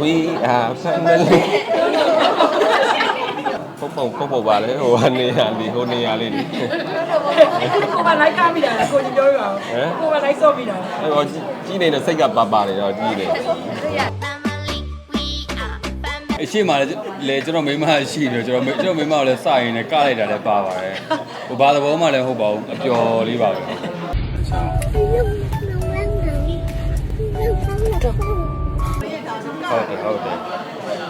we are family ပုံပုံပုံပုံပါလေဟိုကနေရာလေးဟိုနေရာလေးဒီကိုမလိုက်ကားမိတာလားကိုကြီးပြောရအောင်ဟမ်ကိုမလိုက်စော့မိတာလားအဲ့တော့ကြီးနေတဲ့စိတ်ကပါပါနေတော့ကြီးနေအရှိမှလည်းလေကျွန်တော်မိမရှိတယ်ကျွန်တော်မိကျွန်တော်မိမကိုလည်းစရင်လည်းကလိုက်တာလည်းပါပါတယ်ဟိုဘာသဘောမှလည်းဟုတ်ပါဘူးအပျော်လေးပါပဲ ဟုတ်တယ်ဟုတ်တယ်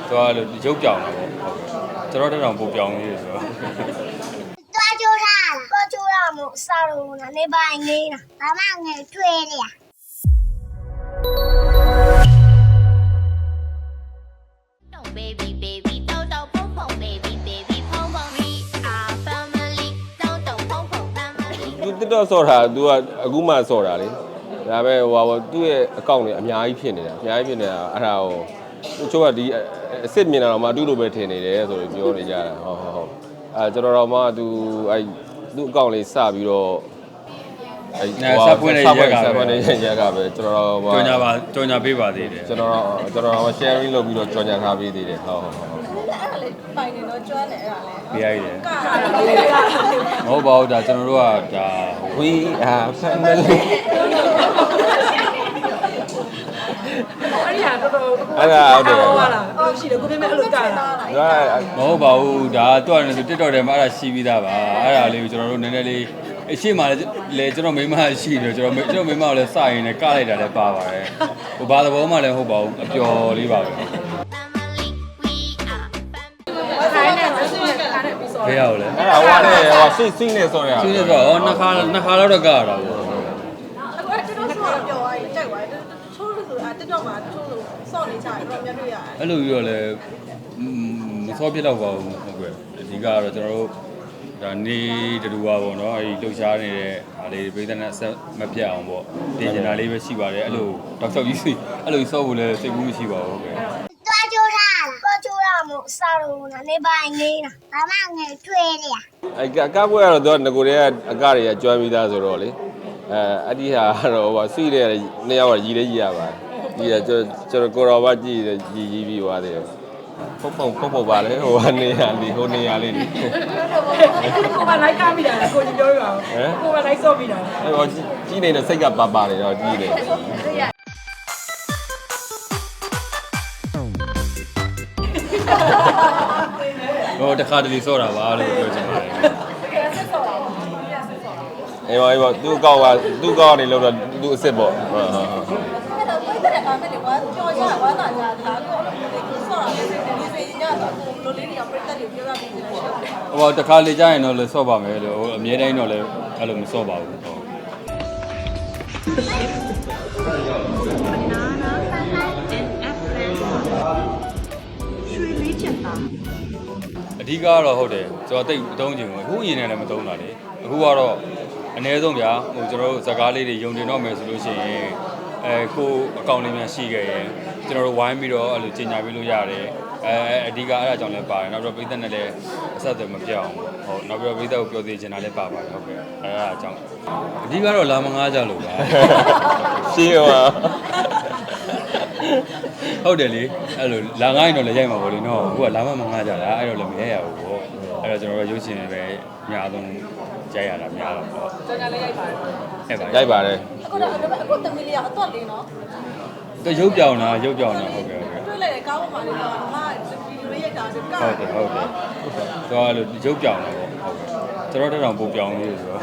သူကလို့ရုပ်ပြောင်းတာပေါ့ဟုတ်ကဲ့ကျွန်တော်တက်တောင်ပို့ပြောင်းရေးဆိုတော့သွားကြိုးထားလားသွားကြိုးရမို့စားလို့နာနေပိုင်းနေတာဘာမှငယ်ထွေးလေ Baby, baby, don't don't pong pong, baby, baby, pong pong. We are family, don't don't pong pong, family. သူတက်တော့ဆော့တာ तू ကအခုမှဆော့တာလေ ဒါပဲဟိုဟာသူ့ရဲ့အကောင့်တွေအများကြီးဖြစ်နေတာအများကြီးဖြစ်နေတာအဲ့ဒါကိုသူချို့ကဒီအစ်စ်မြင်တာတော့မှအတူတူပဲထင်နေတယ်ဆိုပြီးပြောနေကြတာဟုတ်ဟုတ်ဟုတ်အဲကျွန်တော်တော့မှ तू အဲ့သူ့အကောင့်လေးစပြီးတော့အဲ့အဲစပွင့်တဲ့ရက်ကစပွပဲင့်တဲ့ရက်ကပဲကျွန်တော်တော့မှကြော်ညာပါကြော်ညာပေးပါသေးတယ်ကျွန်တော်တော့ကျွန်တော်တော့ sharing လုပ်ပြီးတော့ကြော်ညာထားပေးသေးတယ်ဟုတ်ဟုတ်ဟုတ်ပေးရတယ်မဟုတ်ပါဘူးဒါကျွန်တော်တို့ကဒါ we are family အဲ့ဒီဟာ တော်တော်အဲ့ဒါဟုတ်တယ်ဟုတ်လားဟုတ်ရှိတယ်ကိုပြင်းမဲ့အဲ့လိုကြာတာဒါမဟုတ်ပါဘူးဒါတွက်နေသူ TikTok ထဲမှာအဲ့ဒါရှိပြီးသားပါအဲ့ဒါလေးကိုကျွန်တော်တို့နည်းနည်းလေးအရှိမှလည်းလေကျွန်တော်မိမရှိတယ်ကျွန်တော်မိကျွန်တော်မိမကိုလည်းစရင်လည်းကလိုက်တာလည်းပါပါတယ်ဟိုဘာသဘောမှလည်းဟုတ်ပါဘူးအပျော်လေးပါပဲ Family, we are family. ခိုင်းနေတယ်ဆိုရင်ခိုင်းနေပြီးစောဖေးရအောင်လေအဲ့ဒါဟိုကနေဟိုစိတ်စိတ်နဲ့ဆော်ရသူနေဆိုတော့နှစ်ခါနှစ်ခါတော့ကရတာပေါ့ အခုတက်တော့ဆော့ပြောသွားရင်ကြိုက်သွားတယ်ချိုးလို့ ဆိုတာတက်တော့မှာချိုးလို့ဆော့နေကြတယ်တော့မြတ်တွေ့ရတယ်အဲ့လိုပြီးတော့လည်းမစောပြစ်တော့ပါဘူးဟုတ်ကဲ့အဓိကကတော့ကျွန်တော်တို့ဒါနေတူပါပေါ့နော်အဲဒီလှုပ်ရှားနေတဲ့ဒါလေးပြည်သက်နဲ့အဆက်မပြတ်အောင်ပေါ့တင်ကျင်တာလေးပဲရှိပါတယ်အဲ့လိုတောက်ချောက်ကြီးစီအဲ့လိုစောဖို့လည်းစိတ်ကူးမရှိပါဘူးဟုတ်ကဲ့သွားကြိုးထားလားသွားကြိုးရမို့စားလို့နာနေပိုင်းနေတာဘာမှငယ်ထွေးလေအဲ့ကကပွဲကတော့သူကငကိုတွေကအကတွေကကျွမ်းပြီးသားဆိုတော့လေအဲအဲ့ဒီဟာကတော့ဟိုစိတ်တဲ့နှစ်ယောက်ကရည်လေးရည်ရပါတယ် ဒီကကျွန်တော်ကျွန်တော်ကိုတော်ဘာကြည့်ရည်ရည်ပြီးသွားတယ်ပုံပုံပုံပုံပါလေဟိုကနေရာလေးဟိုနေရာလေးဒီကိုမလိုက်ကားမိတာလားကိုကြီးပြောရအောင်ဟမ်ကိုမလိုက်စော့မိတာလားအဲ့တော့ကြီးနေတဲ့စိတ်ကပါပါနေတော့ကြီးနေဟိုတခါတလေစောတာပါလို့ပြောချင်ပါတယ်အေးပါအေးပါသူ့ကောက်ကသူ့ကောက်ကနေလောက်တော့သူ့အစ်စ်ပေါ့ဟုတ်ဟုတ်ဟုတ်အဲ့ တော့ပိတ်တဲ့ကားမဲ့လေကွာကြော်ကြဝါသာကြတာကိုဆော့ရမယ်ဒီစိတ်ညတော့လိုလေးတွေကပိတ်တဲ့တွေပြောရပြီးတယ်ရှိတယ်ဟိုတခါလေကြာရင်တော့လည်းစော့ပါမယ်လို့ဟိုအမြဲတမ်းတော့လည်းအဲ့လိုမစော့ပါဘူးဟုတ်အဓိကကတော့ဟုတ်တယ်ကျွန်တော်တိတ်မသုံးချင်ဘူးအခုအရင်နဲ့လည်းမသုံးတာလေအခုကတော့အ ਨੇ ဆုံးဗျာဟိုကျွန်တော်တို့ဇကားလေးတွေယုံတင်တော့မယ်ဆိုလို့ရှိရင် အဲကိုအကောင့်လေးများရှိခဲ့ရင်ကျွန်တော်တို့ဝိုင်းပြီးတော့အဲ့လိုကြီးညာပေးလို့ရတယ်အဲအဓိကအဲ့ဒါကြောင့်လည်းပါတယ်နောက်ပြီးတော့ပိသက်နဲ့လည်းအဆက်အသွယ်မပြောင်းဘူးဟုတ်နောက်ပြီးတော့ပိသက်ကိုပြောသေးချင်တာလည်းပါပါတယ်ဟုတ်ကဲ့အဲအဲ့ဒါကြောင့်အဓိကတော့လာမငားကြလို့ပါရှင်းပါဟုတ်တယ်လေအဲ့လိုလာငားရင်တော့လည်းရိုက်မှာပေါ့လေနော်အခုကလာမမငားကြတာအဲ့တော့လည်းမရိုက်ရဘူးပေါ့အဲ့တော့ကျွန်တော်တို့ရုပ်ရှင်တွေပဲအများဆုံးရိုက်ရတာများတော့ပေါ့ကြောင်ညာလေးရိုက်ပါတယ်အဲ့ပါရိုက်ပါတယ် အခုတော့အခုတမီလီကအတော့လေးနော်တော့ရုပ်ပြောင်တာရုပ်ပြောင်တာဟုတ်ကဲ့ဟုတ်ကဲ့တွေ့လိုက်တဲ့ကားပေါ်မှာလေတော့ဟာဒီလိုရိုက်တာဒီကားဟုတ်တယ်ဟုတ်တယ်တော့အဲ့လိုရုပ်ပြောင်တာပေါ့ဟုတ်ကဲ့ကျွန်တော်တက်တောင်ပို့ပြောင်ရေးဆိုတော့